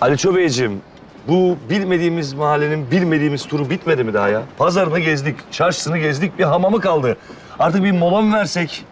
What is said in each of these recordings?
Aliço Beyciğim, bu bilmediğimiz mahallenin bilmediğimiz turu bitmedi mi daha ya? Pazarını gezdik, çarşısını gezdik, bir hamamı kaldı. Artık bir mola mı versek?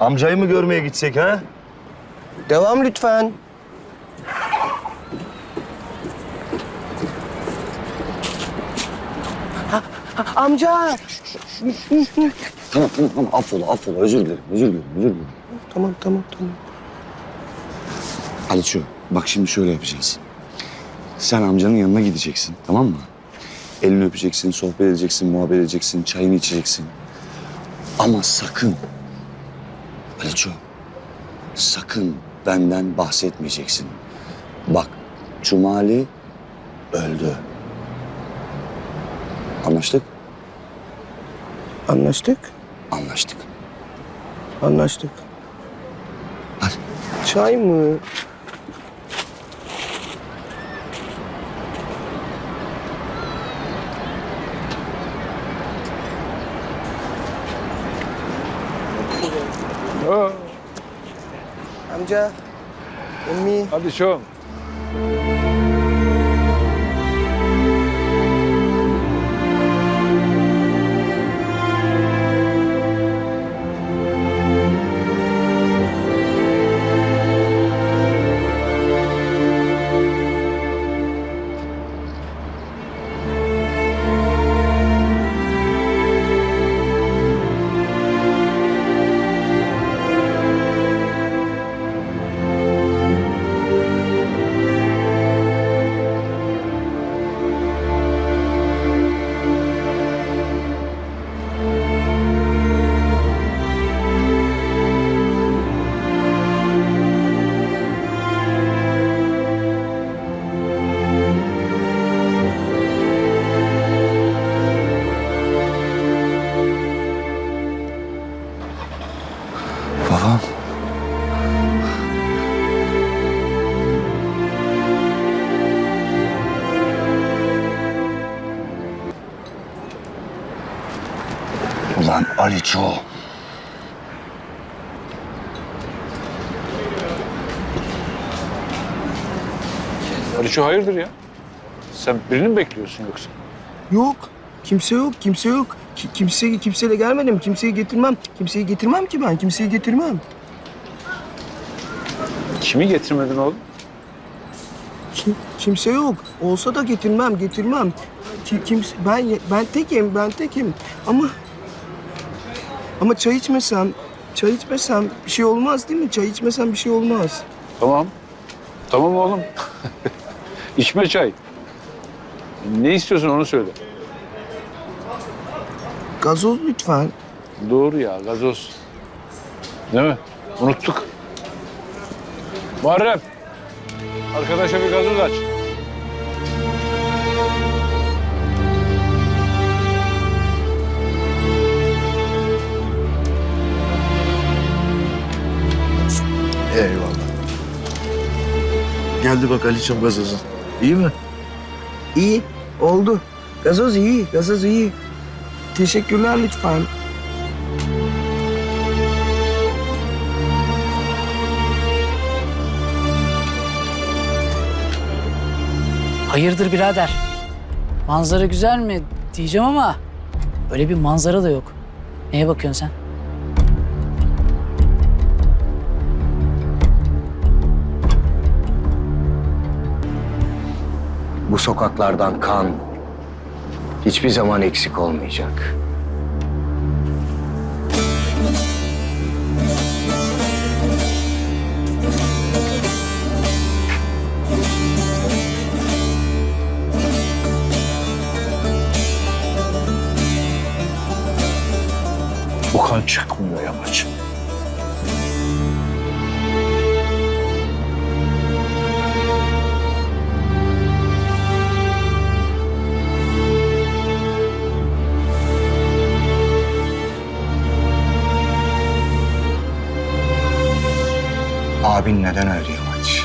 Amcayı mı görmeye gitsek ha? Devam lütfen. Amca. Tamam tamam tamam affola affola özür dilerim özür dilerim özür dilerim. Tamam tamam tamam. Aliço bak şimdi şöyle yapacağız. Sen amcanın yanına gideceksin tamam mı? Elini öpeceksin, sohbet edeceksin, muhabbet edeceksin, çayını içeceksin. Ama sakın Aliço sakın benden bahsetmeyeceksin. Bak Cumali öldü. Anlaştık? Anlaştık. Anlaştık. Anlaştık. Hadi. Çay mı? Amca. Emmi. hadi şov. Ulan Aliço. Aliço hayırdır ya? Sen birini mi bekliyorsun yoksa? Yok. Kimse yok, kimse yok. Ki- kimse kimseyle gelmedim. Kimseyi getirmem. Kimseyi getirmem ki ben. Kimseyi getirmem. Kimi getirmedin oğlum? Kim, kimse yok. Olsa da getirmem, getirmem. Ki, kimse, ben ben tekim, ben tekim. Ama ama çay içmesem, çay içmesem bir şey olmaz değil mi? Çay içmesem bir şey olmaz. Tamam. Tamam oğlum. İçme çay. Ne istiyorsun onu söyle. Gazoz lütfen. Doğru ya gazoz. Değil mi? Unuttuk. Muharrem. Arkadaşa bir gazoz aç. Eyvallah. Geldi bak Aliço'm gazozu. İyi mi? İyi, oldu. Gazoz iyi, gazoz iyi. Teşekkürler lütfen. Hayırdır birader? Manzara güzel mi diyeceğim ama öyle bir manzara da yok. Neye bakıyorsun sen? Bu sokaklardan kan hiçbir zaman eksik olmayacak. Bu kan çıkmıyor yamaç. Abin neden öldü Yamaç?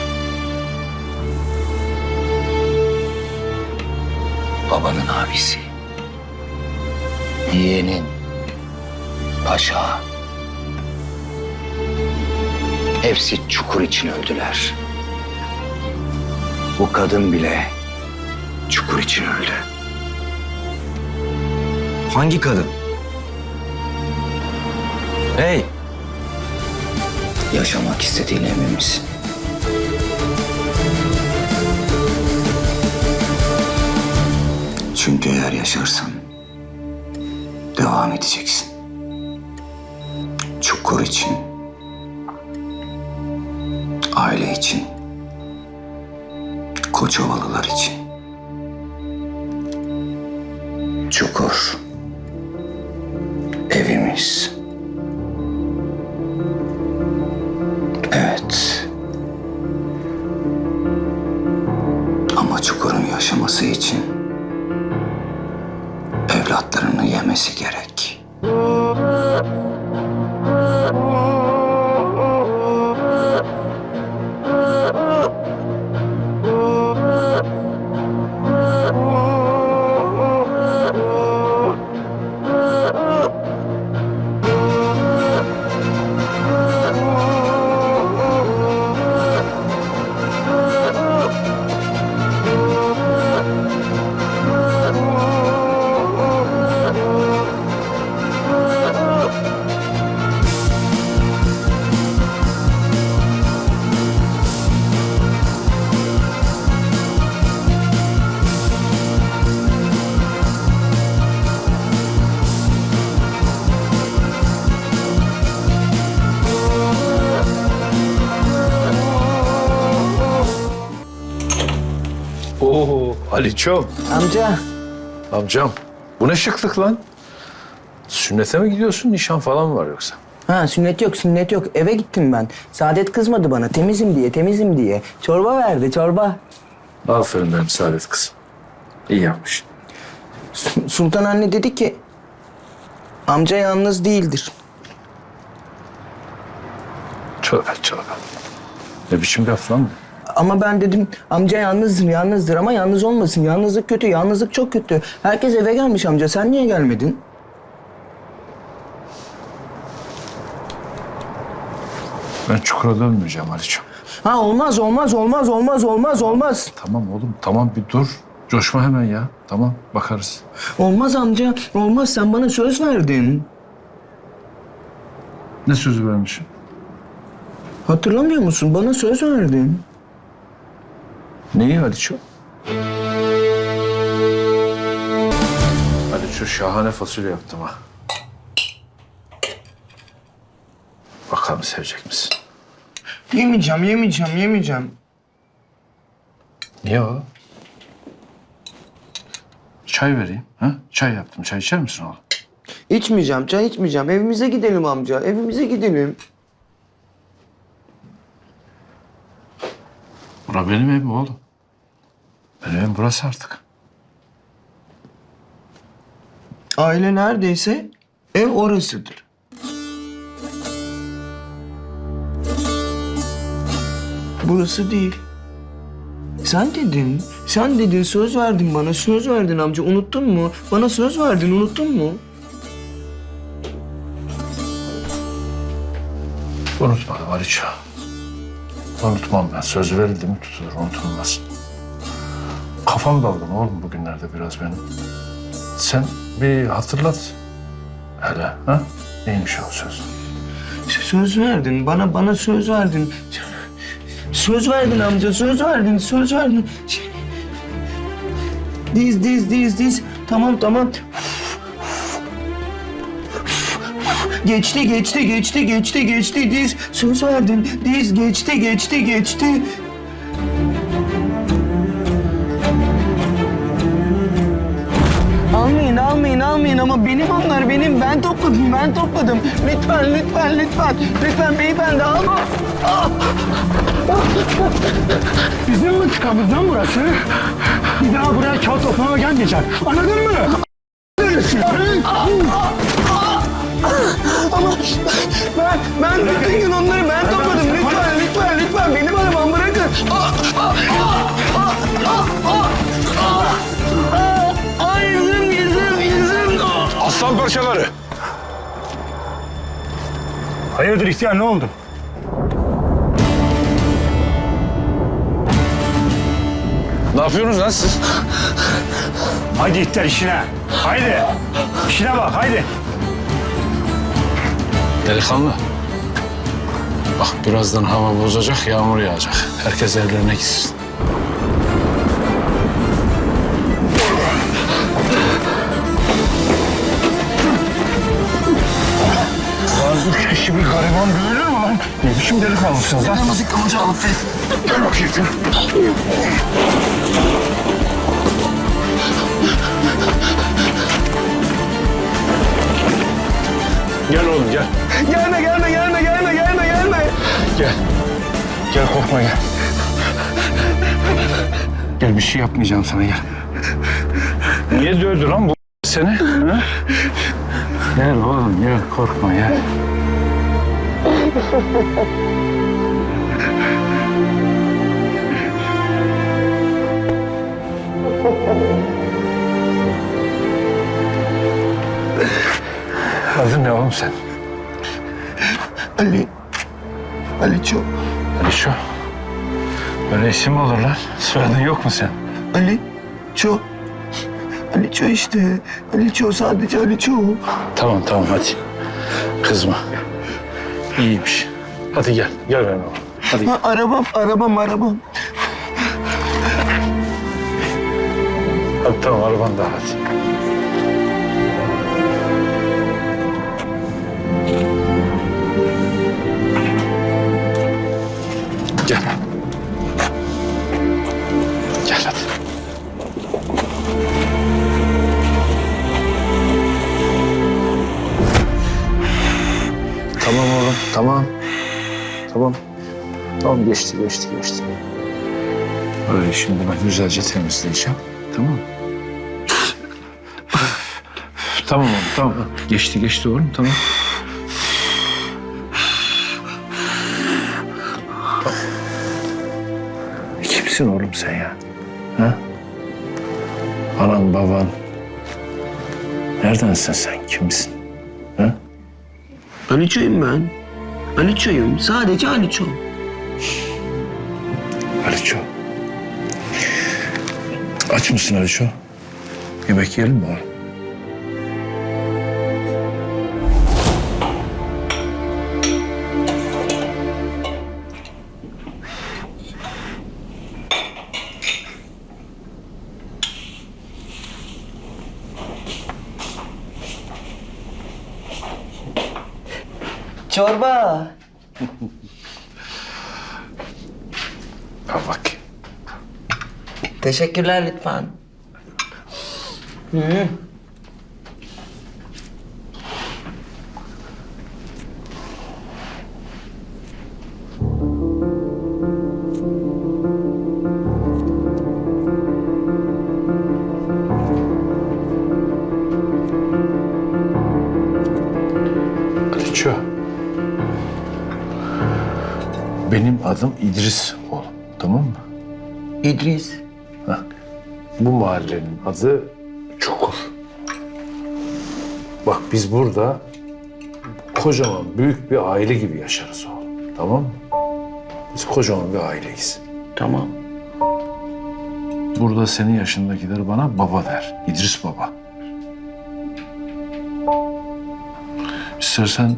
Babanın abisi. Yeğenin. Paşa. Hepsi çukur için öldüler. Bu kadın bile çukur için öldü. Hangi kadın? Hey! Yaşamak istediğine emin misin? Çünkü eğer yaşarsan devam edeceksin. Çukur için, aile için, Koçovalılar için. Çukur, evimiz. Aliço. Amca. Amcam bu ne şıklık lan? Sünnete mi gidiyorsun? Nişan falan mı var yoksa? Ha sünnet yok sünnet yok. Eve gittim ben. Saadet kızmadı bana temizim diye temizim diye. Çorba verdi çorba. Aferin benim Saadet kızım. İyi yapmış. Su- Sultan anne dedi ki amca yalnız değildir. Tövbe tövbe. Ne biçim laf lan bu? Ama ben dedim amca yalnızdır yalnızdır ama yalnız olmasın. Yalnızlık kötü yalnızlık çok kötü. Herkes eve gelmiş amca sen niye gelmedin? Ben çukura dönmeyeceğim Aliço. Ha olmaz olmaz olmaz olmaz olmaz olmaz. Tamam oğlum tamam bir dur. Coşma hemen ya. Tamam bakarız. Olmaz amca olmaz sen bana söz verdin. Ne sözü vermişim? Hatırlamıyor musun? Bana söz verdin. Neyi Aliço? Aliço şahane fasulye yaptım ha. Bakalım sevecek misin? Yemeyeceğim, yemeyeceğim, yemeyeceğim. Niye o? Çay vereyim. Ha? Çay yaptım. Çay içer misin oğlum? İçmeyeceğim, çay içmeyeceğim. Evimize gidelim amca, evimize gidelim. Bura benim evim oğlum. Benim evim burası artık. Aile neredeyse ev orasıdır. Burası değil. Sen dedin, sen dedin söz verdin bana, söz verdin amca. Unuttun mu? Bana söz verdin, unuttun mu? Unutmadım Aliço. Unutmam ben. Söz verildi mi tutulur, unutulmaz. Kafam dalgın oğlum bugünlerde biraz benim. Sen bir hatırlat. Hele ha? Neymiş o söz? Söz verdin, bana bana söz verdin. Söz verdin amca, söz verdin, söz verdin. Diz, diz, diz, diz. Tamam, tamam. Geçti, geçti, geçti, geçti, geçti. Diz, söz verdin. Diz, geçti, geçti, geçti. Almayın, almayın, almayın ama benim onlar benim. Ben topladım, ben topladım. Lütfen, lütfen, lütfen. Lütfen beyefendi alma. Bizim mıntıkamız lan burası. Bir daha buraya kağıt toplamaya gelmeyecek. Anladın mı? Parçaları. Hayırdır ihtiyar ne oldu? yapıyorsunuz lan siz? Haydi itler işine. Haydi. İşine bak haydi. Delikanlı. Bak birazdan hava bozacak, yağmur yağacak. Herkes evlerine gitsin. Üç kişi bir gariban büyülür mü lan? Ne biçim delikanlısınız lan? Müzik amca alıp Gel bakayım. Gel oğlum gel. Gelme gelme gelme gelme gelme gelme. Gel. Gel korkma gel. Gel bir şey yapmayacağım sana gel. Niye dövdü lan bu seni? Ha? Gel oğlum gel korkma gel. Adın ne oğlum sen? Ali. Ali çok. Ali şu. Böyle isim mi olur lan? Soyadın yok mu sen? Ali çok. Ali çok işte. Ali çok sadece Ali çok. Tamam tamam hadi. Kızma. İyiymiş. Hadi gel. Gel benimle. Hadi Ha, arabam arabam arabam. Hadi tamam araban da hadi. Gel. Gel tamam. Tamam. Tamam geçti, geçti, geçti. Öyle şimdi ben güzelce temizleyeceğim. Tamam tamam oğlum, tamam. Geçti, geçti oğlum, tamam. Kimsin oğlum sen ya? Ha? Anan, baban. Neredensin sen? Kimsin? Ha? Aliço'yum ben. Aliço'yum. Sadece Aliço. Aliço. Aç mısın Aliço? Yemek yiyelim mi oğlum? Çorba. Al bak. Teşekkürler lütfen. Aliço. Benim adım İdris oğlum. Tamam mı? İdris. Bu mahallenin adı Çukur. Bak biz burada kocaman büyük bir aile gibi yaşarız oğlum. Tamam mı? Biz kocaman bir aileyiz. Tamam. Burada senin yaşındakiler bana baba der. İdris baba. İstersen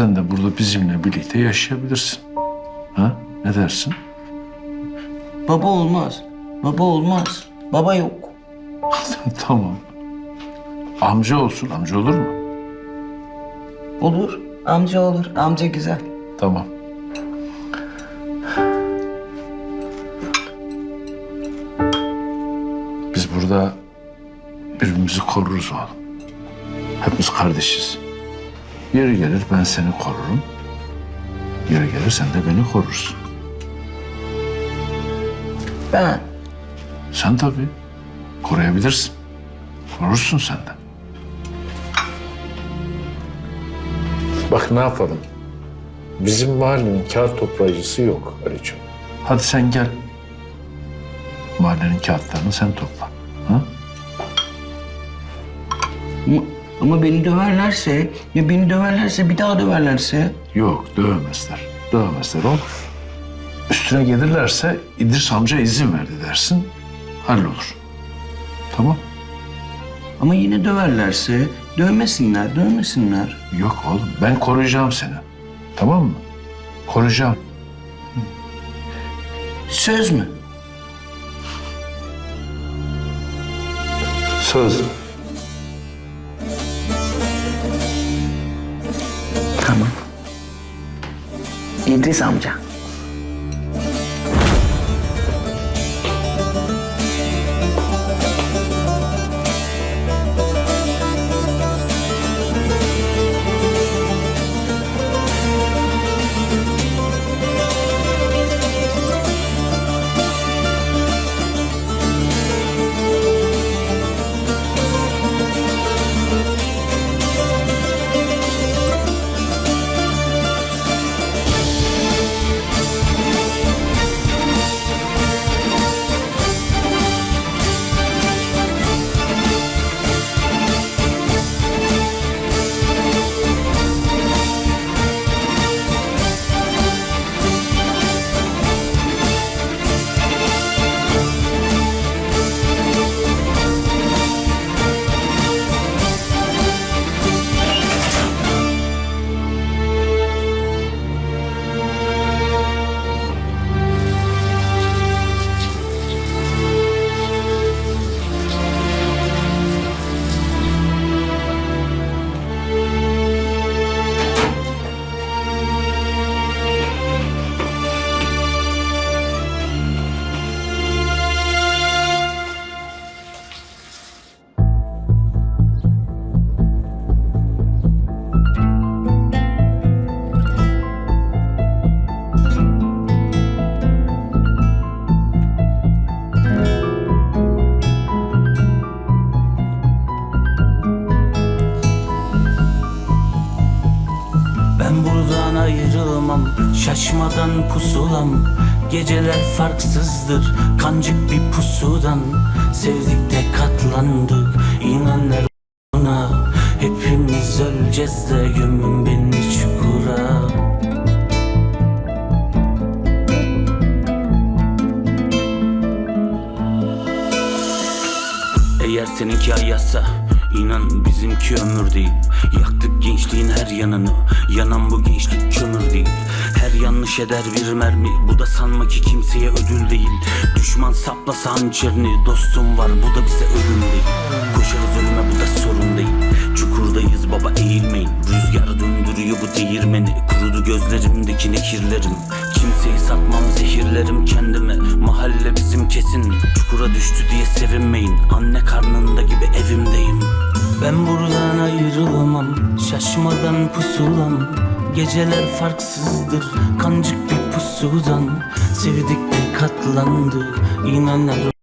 sen de burada bizimle birlikte yaşayabilirsin. Ha? Ne dersin? Baba olmaz. Baba olmaz. Baba yok. tamam. Amca olsun. Amca olur mu? Olur. Amca olur. Amca güzel. Tamam. Biz burada birbirimizi koruruz oğlum. Hepimiz kardeşiz. Yeri gelir ben seni korurum. Yeri gelir sen de beni korursun. Ben. Sen tabii koruyabilirsin. Korursun sen de. Bak ne yapalım. Bizim mahallenin kağıt toplayıcısı yok Ali'ciğim. Hadi sen gel. Mahallenin kağıtlarını sen topla. Ama, beni döverlerse, ya beni döverlerse bir daha döverlerse. Yok dövemezler. Dövemezler oğlum. Üstüne gelirlerse İdris amca izin verdi dersin. Hallolur. Tamam. Ama yine döverlerse dövmesinler, dövmesinler. Yok oğlum ben koruyacağım seni. Tamam mı? Koruyacağım. Söz mü? Söz. Tamam. İdris amca. Şaşmadan pusulam Geceler farksızdır Kancık bir pusudan. Sevdik de katlandık İnanlar buna. Hepimiz öleceğiz de Gömün beni çukura. Eğer seninki ayazsa inan bizimki ömür değil. Yaktık gençliğin her yanını. Yanan bu gençlik kömür değil. Her yanlış eder bir mermi. Bu da sanma ki kimseye ödül değil. Düşman saplasa hançerini. Dostum var bu da bize ölüm değil. Koşarız ölüme bu da sorun değil Çukurdayız baba eğilmeyin. Rüzgar döndürüyor bu değirmeni. Kurudu gözlerimdeki nekirlerim Kimseyi satmam zehirlerim kendime. Mahalle bizim kesin. Çukura düştü diye sevinmeyin. Anne karnında gibi evimdeyim. Ben buradan ayrılamam. Şaşmadan pusulam. Geceler farksızdır. Kancık bir pusudan. Sevdik de katlandık İnanır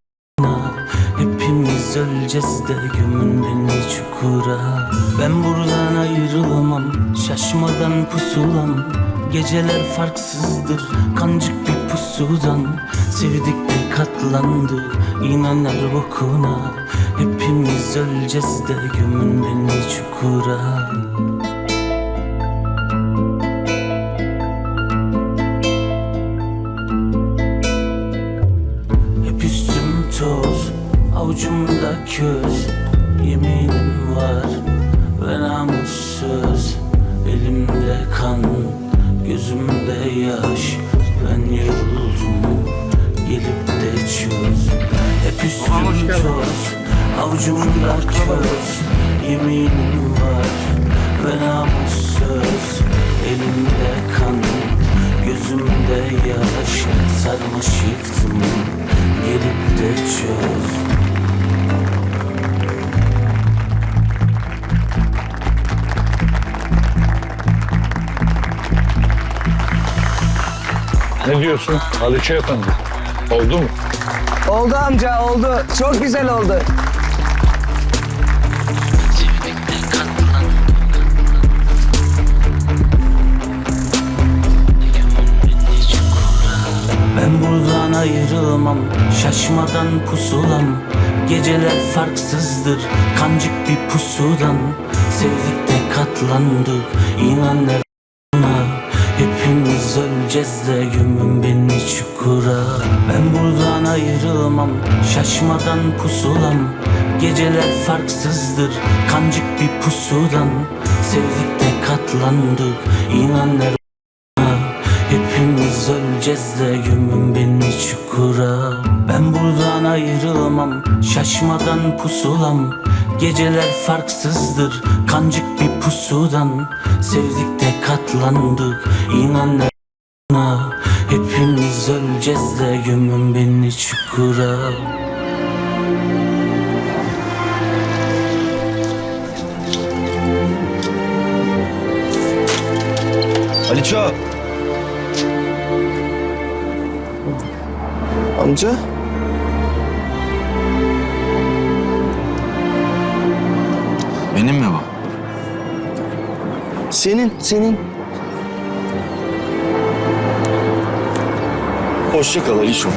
öleceğiz de gömün beni çukura. Ben buradan ayrılamam Şaşmadan pusulam. Geceler farksızdır Kancık bir pusudan. Sevdik de katlandık İnanır bokuna. Hepimiz öleceğiz de gömün beni çukura. Hep üstüm toz, avucumda köz Yeminim var ve namus söz Elimde kan, gözümde yaş. Ben yoruldum, gelip de çöz. Hep üstüm toz, avucumda köz Yeminim var ve namus söz Elimde kan, gözümde yaş. Sarmaş yıktım, gelip de çöz Ne diyorsun Haliçe Efendi? Oldu mu? Oldu amca oldu. Çok güzel oldu. Ben buradan ayrılmam Şaşmadan pusulam Geceler farksızdır Kancık bir pusudan Sevdik de katlandık İnan öleceğiz de gömün beni çukura. Ben buradan ayrılmam şaşmadan pusulam. Geceler farksızdır kancık bir pusudan. Sevdik de katlandık inan Hepimiz öleceğiz de gömün beni çukura. Ben buradan ayrılmam şaşmadan pusulam. Geceler farksızdır kancık bir pusudan. Sevdik de katlandık inan de gömün beni çukura Aliço. Amca? Benim mi bu? Senin, senin. Hoşça kal Aliço.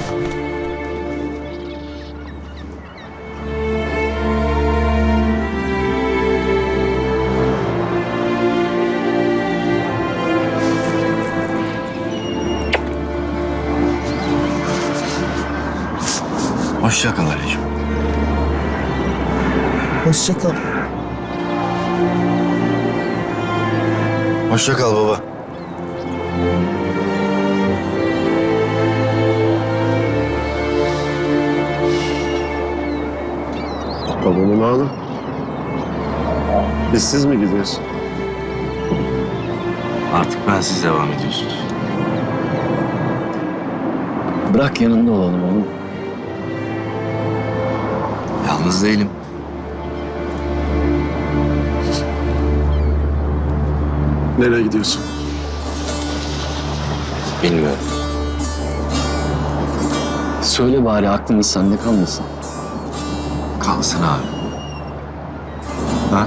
Hoşça kal Ali'cim. Hoşça kal. Hoşça kal baba. Babamın oğlu. Bizsiz mi gidiyorsun? Artık ben siz devam ediyorsunuz. Bırak yanında olalım oğlum. Yalnız değilim. Nereye gidiyorsun? Bilmiyorum. Söyle bari aklımız sende kalmasın. Kalsın abi. Ha?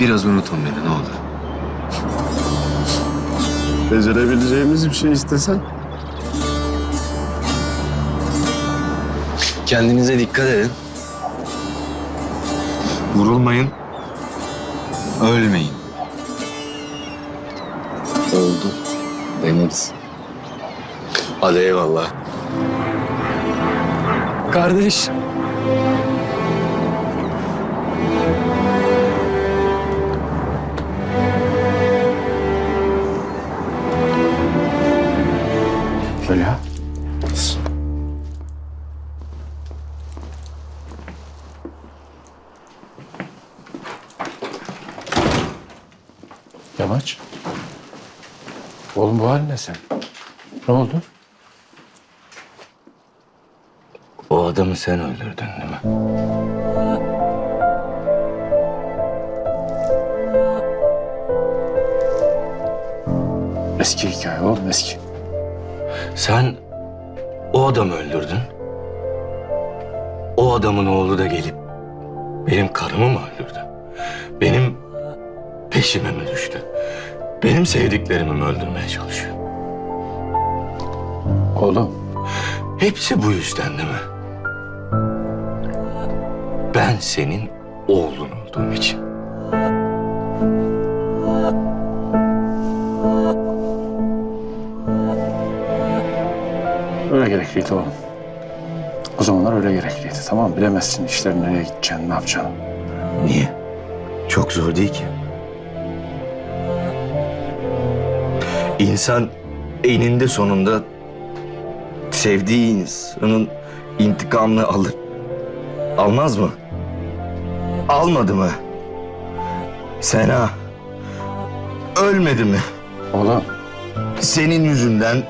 Biraz unutun beni ne olur. Becerebileceğimiz bir şey istesen. Kendinize dikkat edin. Vurulmayın. Ölmeyin. Oldu. Deneriz. Hadi eyvallah. Kardeş. Oğlum bu hal ne sen? Ne oldu? O adamı sen öldürdün değil mi? Eski hikaye oğlum eski. Sen o adamı öldürdün. O adamın oğlu da gelip benim karımı mı öldürdü? Benim peşime mi düştü? Benim sevdiklerimi mi öldürmeye çalışıyor? Oğlum Hepsi bu yüzden değil mi? Ben senin oğlun olduğum için. öyle gerekliydi oğlum. O zamanlar öyle gerekliydi tamam Bilemezsin işlerin nereye gideceğini ne yapacağını. Niye? Çok zor değil ki. İnsan eninde sonunda sevdiği insanın intikamını alır. Almaz mı? Almadı mı? Sena ölmedi mi? Oğlum Senin yüzünden,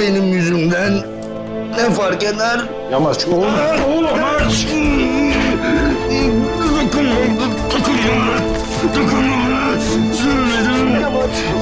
benim yüzümden ne fark eder? Yamaç oğlum. Aliço. Sena.